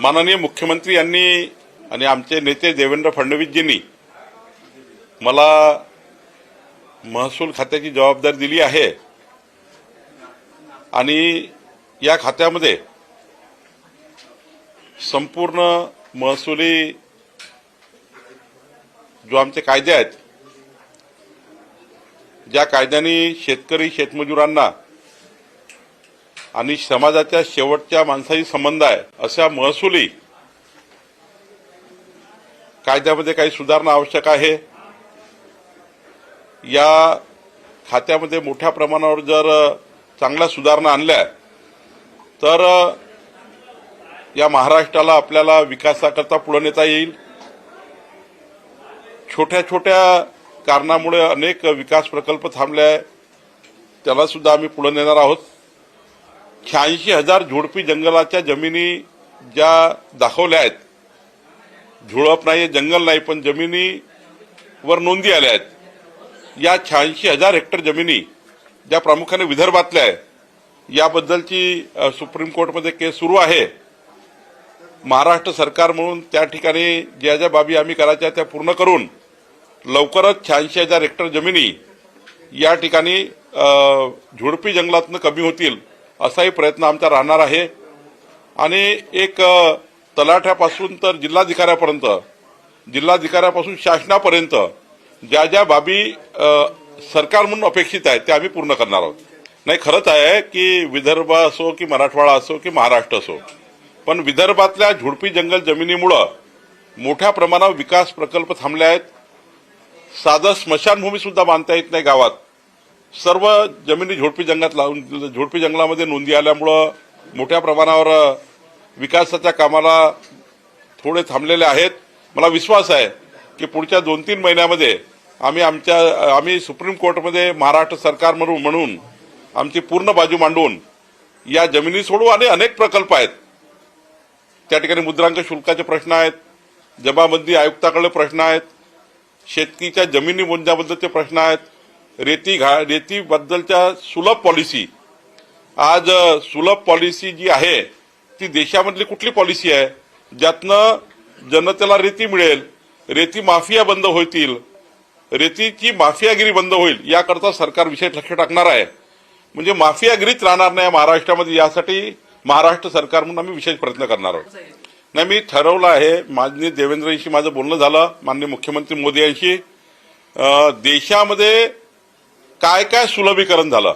माननीय मुख्यमंत्री यांनी आणि आमचे नेते देवेंद्र फडणवीसजींनी मला महसूल खात्याची जबाबदारी दिली आहे. आणि या खात्यामध्ये संपूर्ण महसुली जो आमचे कायदे आहेत ज्या कायद्याने शेतकरी शेतमजुरांना आणि समाजाच्या शेवटच्या माणसाशी संबंध आहे अशा महसुली कायद्यामध्ये काही सुधारणा आवश्यक आहे. या खात्यामध्ये मोठ्या प्रमाणावर जर चांगल्या सुधारणा आणल्या तर या महाराष्ट्राला आपल्याला विकासाकरता पुढे नेता येईल. छोट्या छोट्या कारणामुळे अनेक विकास प्रकल्प थांबले आहे त्याला सुद्धा आम्ही पुढे नेणार आहोत. शहाऐंशी हजार झुडपी जंगलाच्या जमिनी ज्या दाखवल्या आहेत. झुळप नाही जंगल नाही पण जमिनीवर नोंदी आल्या आहेत. या शहाऐंशी हजार हेक्टर जमिनी ज्या प्रामुख्याने विदर्भातल्या आहे याबद्दलची सुप्रीम कोर्टमध्ये केस सुरू आहे. महाराष्ट्र सरकार म्हणून त्या ठिकाणी ज्या ज्या बाबी आम्ही करायच्या त्या पूर्ण करून लवकरच शहाऐंशी हजार हेक्टर जमिनी या ठिकाणी झुडपी जंगलातनं कमी होतील. असाही प्रयत्न आमचा राहणार आहे. आणि एक तलाठ्यापासून तर जिल्हाधिकाऱ्यापर्यंत जिल्हाधिकाऱ्यापासून शासनापर्यंत ज्या ज्या बाबी सरकार म्हणून अपेक्षित आहेत त्या आम्ही पूर्ण करणार आहोत. नाही खरंच आहे की विदर्भ असो की मराठवाडा असो की महाराष्ट्र असो पण विदर्भातल्या झुडपी जंगल जमिनीमुळं मोठ्या प्रमाणावर विकास प्रकल्प थांबले आहेत. साधं स्मशानभूमी सुद्धा बांधता येत नाही गावात. सर्व जमिनी झोडपी जंगलात लावून झोडपी जंगलामध्ये नोंदी आल्यामुळं मोठ्या प्रमाणावर विकासाच्या कामाला थोडे थांबलेले आहेत. मला विश्वास आहे की पुढच्या दोन तीन महिन्यामध्ये आम्ही आमच्या आम्ही सुप्रीम कोर्टमध्ये महाराष्ट्र सरकार म्हणून म्हणून आमची पूर्ण बाजू मांडून या जमिनी सोडू आणि अनेक प्रकल्प आहेत. त्या ठिकाणी मुद्रांक शुल्काचे प्रश्न आहेत जमाबंदी आयुक्ताकडे प्रश्न आहेत शेतकीच्या जमिनी मोजण्याबद्दलचे प्रश्न आहेत रेती घा रेतीबद्दलच्या सुलभ पॉलिसी. आज सुलभ पॉलिसी जी आहे ती देशामधली कुठली पॉलिसी आहे? ज्यातनं जनतेला रेती मिळेल रेती माफिया बंद होतील रेतीची माफियागिरी बंद होईल याकरता सरकार विशेष लक्ष टाकणार आहे. म्हणजे माफियागिरीच राहणार नाही महाराष्ट्रामध्ये यासाठी महाराष्ट्र सरकार म्हणून आम्ही विशेष प्रयत्न करणार आहोत. नाही मी ठरवलं आहे माननीय यांशी माझं बोलणं झालं माननीय मुख्यमंत्री मोदी यांशी देशामध्ये काय काय सुलभीकरण झालं?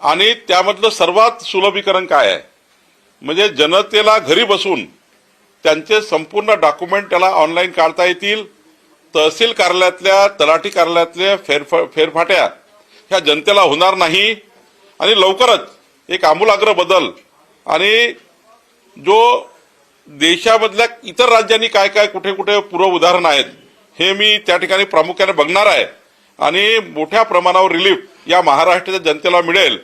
आणि त्यामधलं सर्वात सुलभीकरण काय आहे? म्हणजे जनतेला घरी बसून त्यांचे संपूर्ण डॉक्युमेंट त्याला ऑनलाईन काढता येतील तहसील कार्यालयातल्या तलाठी कार्यालयातल्या फेरफ फेरफाट्या ह्या जनतेला होणार नाही. आणि लवकरच एक आमूलाग्र बदल आणि जो देशामधल्या इतर राज्यांनी काय काय कुठे कुठे पूर्व उदाहरण आहेत हे मी त्या ठिकाणी प्रामुख्याने बघणार आहे. आणि मोठ्या प्रमाणावर रिलीफ या महाराष्ट्राच्या जनतेला मिळेल.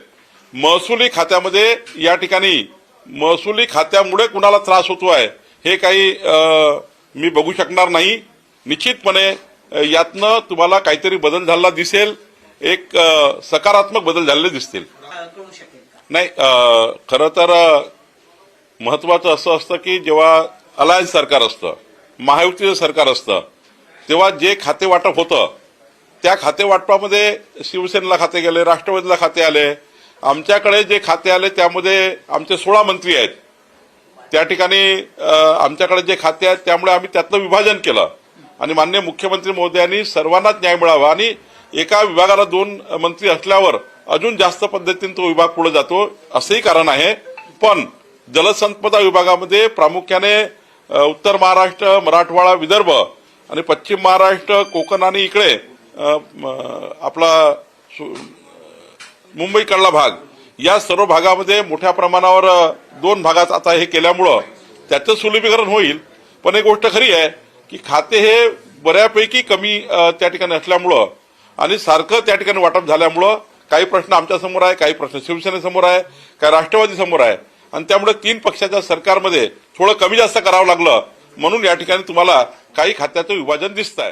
महसुली खात्यामध्ये या ठिकाणी महसुली खात्यामुळे कुणाला त्रास होतो आहे हे काही मी बघू शकणार नाही. निश्चितपणे यातनं तुम्हाला काहीतरी बदल झालेला दिसेल. एक सकारात्मक बदल झालेले दिसतील. नाही खरं तर महत्वाचं असं असतं की जेव्हा अलायन्स सरकार असतं महायुतीचं सरकार असतं तेव्हा जे खाते वाटप होतं त्या खाते वाटपामध्ये शिवसेनेला खाते गेले राष्ट्रवादीला खाते आले. आमच्याकडे जे खाते आले त्यामध्ये आमचे सोळा मंत्री आहेत. त्या ठिकाणी आमच्याकडे जे खाते आहेत त्यामुळे आम्ही त्यातलं विभाजन केलं. आणि मान्य मुख्यमंत्री महोदयांनी सर्वांनाच न्याय मिळावा आणि एका विभागाला दोन मंत्री असल्यावर अजून जास्त पद्धतीने तो विभाग पुढे जातो असंही कारण आहे. पण जलसंपदा विभागामध्ये प्रामुख्याने उत्तर महाराष्ट्र मराठवाडा विदर्भ आणि पश्चिम महाराष्ट्र कोकण आणि इकडे आपला सु- मुंबईकडला भाग. या सर्व भागामध्ये मोठ्या प्रमाणावर दोन भागात आता हे केल्यामुळं त्याचं सुलभीकरण होईल. पण एक गोष्ट खरी आहे की खाते हे बऱ्यापैकी कमी त्या ठिकाणी असल्यामुळं आणि सारखं त्या ठिकाणी वाटप झाल्यामुळं काही प्रश्न आमच्यासमोर आहे काही प्रश्न शिवसेनेसमोर आहे काही राष्ट्रवादी समोर आहे. आणि त्यामुळे तीन पक्षाच्या सरकारमध्ये थोडं कमी जास्त करावं लागलं. म्हणून या ठिकाणी तुम्हाला काही खात्याचं विभाजन दिसत आहे